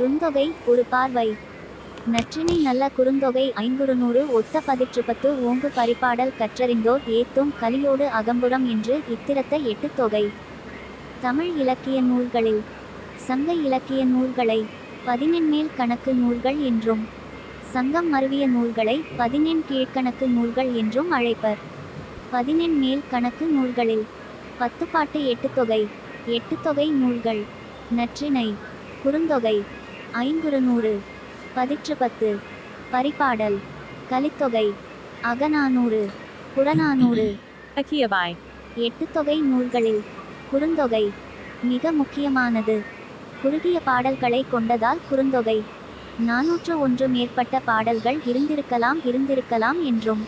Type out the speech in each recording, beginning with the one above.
ருந்தொகை ஒரு பார்வை. நற்றினை நல்ல குறுந்தொகை ஐங்குறுநூறு ஒத்த பதிற்றுப்பத்து ஓங்கு பரிபாடல் கற்றறிந்தோர் ஏத்தும் கலியோடு அகம்புறம் என்று இத்திரத்த எட்டு தொகை. தமிழ் இலக்கிய நூல்களில் சங்க இலக்கிய நூல்களை. பதினெண்மேல் கணக்கு நூல்கள் என்றும். சங்கம் மருவிய நூல்களை பதினெண் கீழ்க்கணக்கு நூல்கள் என்றும் அழைப்பர். பதினெண் மேல் கணக்கு நூல்களில். பத்து பாட்டு எட்டு தொகை. எட்டு தொகை நூல்கள். நற்றினை. குறுந்தொகை. ஐங்குறுநூறு பதிற்று பத்து பரிபாடல் கலித்தொகை அகநானூறு புறநானூறு Akiyabai. எட்டு தொகை நூல்களில் குறுந்தொகை மிக முக்கியமானது. குறுகிய பாடல்களை கொண்டதால் குறுந்தொகை. நாநூற்று ஒன்று மேற்பட்ட பாடல்கள் இருந்திருக்கலாம் இருந்திருக்கலாம் என்றும்.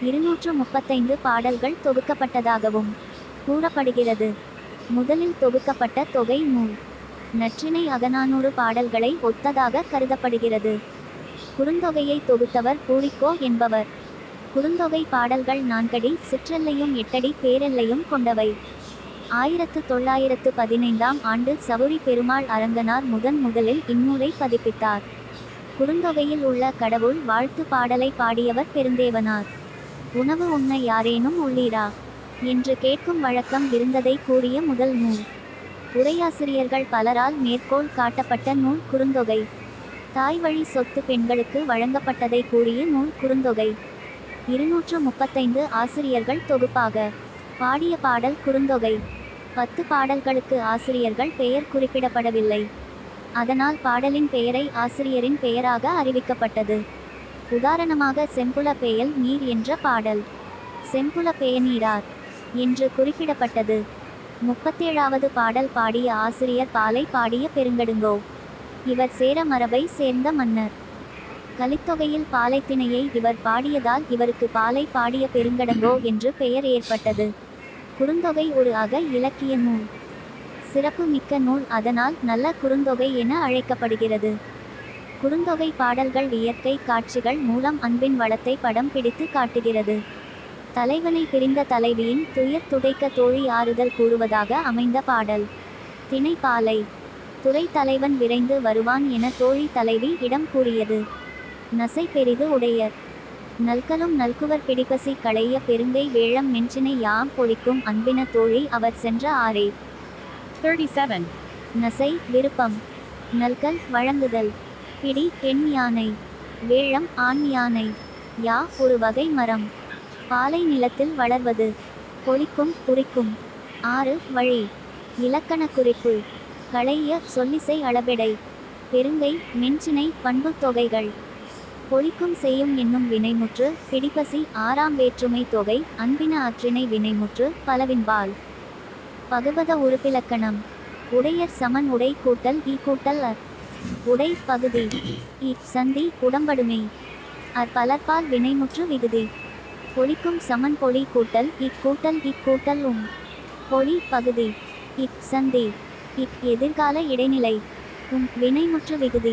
இருநூற்று முப்பத்தைந்து பாடல்கள் தொகுக்கப்பட்டதாகவும் கூறப்படுகிறது. முதலில் தொகுக்கப்பட்ட தொகை நூல். நற்றினை அகநானூறு பாடல்களை ஒத்ததாக கருதப்படுகிறது. குறுந்தொகையை தொகுத்தவர் பூரிக்கோ என்பவர். குறுந்தொகை பாடல்கள் நான்கடி சிற்றெல்லையும் எட்டடி பேரெல்லையும் கொண்டவை. ஆயிரத்து தொள்ளாயிரத்து பதினைந்தாம் ஆண்டு சவுரி பெருமாள் அரங்கனார் முதன் முதலில் இந்நூலை பதிப்பித்தார். குறுந்தொகையில் உள்ள கடவுள் வாழ்த்து பாடலை பாடியவர் பெருந்தேவனார். உணவு உண்ண யாரேனும் உள்ளீரா என்று கேட்கும் வழக்கம் இருந்ததை கூறிய முதல் நூல். உரையாசிரியர்கள் பலரால் மேற்கோள் காட்டப்பட்ட நூல் குறுந்தொகை. தாய்வழி சொத்து பெண்களுக்கு வழங்கப்பட்டதை கூறிய நூல் குறுந்தொகை. இருநூற்று முப்பத்தைந்து ஆசிரியர்கள் தொகுப்பாக. பாடிய பாடல் குறுந்தொகை. பத்து பாடல்களுக்கு ஆசிரியர்கள் பெயர் குறிப்பிடப்படவில்லை. அதனால் பாடலின் பெயரை ஆசிரியரின் பெயராக அறிவிக்கப்பட்டது. உதாரணமாக செம்புல பெயல் நீர் என்ற பாடல். செம்புல பெயநீரார் என்று குறிப்பிடப்பட்டது. முப்பத்தேழாவது பாடல் பாடிய ஆசிரியர் பாலை பாடிய பெருங்கடுங்கோ. இவர் சேர மரபை சேர்ந்த மன்னர். கலித்தொகையில் பாலைத்திணையை இவர் பாடியதால் இவருக்கு பாலை பாடிய பெருங்கடங்கோ என்று பெயர் ஏற்பட்டது. குறுந்தொகை ஒரு அக இலக்கிய நூல். சிறப்பு மிக்க நூல் அதனால் நல்ல குறுந்தொகை என அழைக்கப்படுகிறது. குறுந்தொகை பாடல்கள் இயற்கை காட்சிகள் மூலம் அன்பின் வளத்தை படம் பிடித்து காட்டுகிறது. தலைவனை பிரிந்த தலைவியின் துயர் துடைக்க தோழி ஆறுதல் கூறுவதாக அமைந்த பாடல். திணை பாலை துறை தலைவன் விரைந்து வருவான் என தோழி தலைவி இடம் கூறியது. நசை பெரிது உடையர். நல்கலும் நல்குவர் பிடிப்பசி களைய பெருங்கை வேழம் மென்சினை யாம் பொழிக்கும் அன்பின தோழி அவர் சென்ற ஆரே 37. நசை விருப்பம். நல்கல் வழங்குதல். பிடி பெண் யானை. வேழம் ஆண் யானை. யா ஒரு வகை மரம். பாலை நிலத்தில் வளர்வது. பொழிக்கும் குறிக்கும் ஆறு வழி. இலக்கண குறிப்பு களைய சொல்லிசை அளபெடை பெருங்கை மென்சினை பண்புத் தொகைகள். பொழிக்கும் செய்யும் என்னும் வினைமுற்று பிடிப்பசி ஆறாம் வேற்றுமை தொகை அன்பின அற்றினை வினைமுற்று பலவின்பால். பகுபத உறுப்பிலக்கணம். உடையர் சமன் உடை கூட்டல் இ கூட்டல் அர். உடை பகுதி. இ சந்தி உடம்படுமை. அர் பலர்பால் வினைமுற்று விகுதி. பொலிக்கும் சமன் பொலி கூட்டல் இக்கூட்டல் இக்கூட்டல் உம். பொலி பகுதி. இக் சந்தி. இக் எதிர்கால இடைநிலை. உம் வினைமுற்று விகுதி.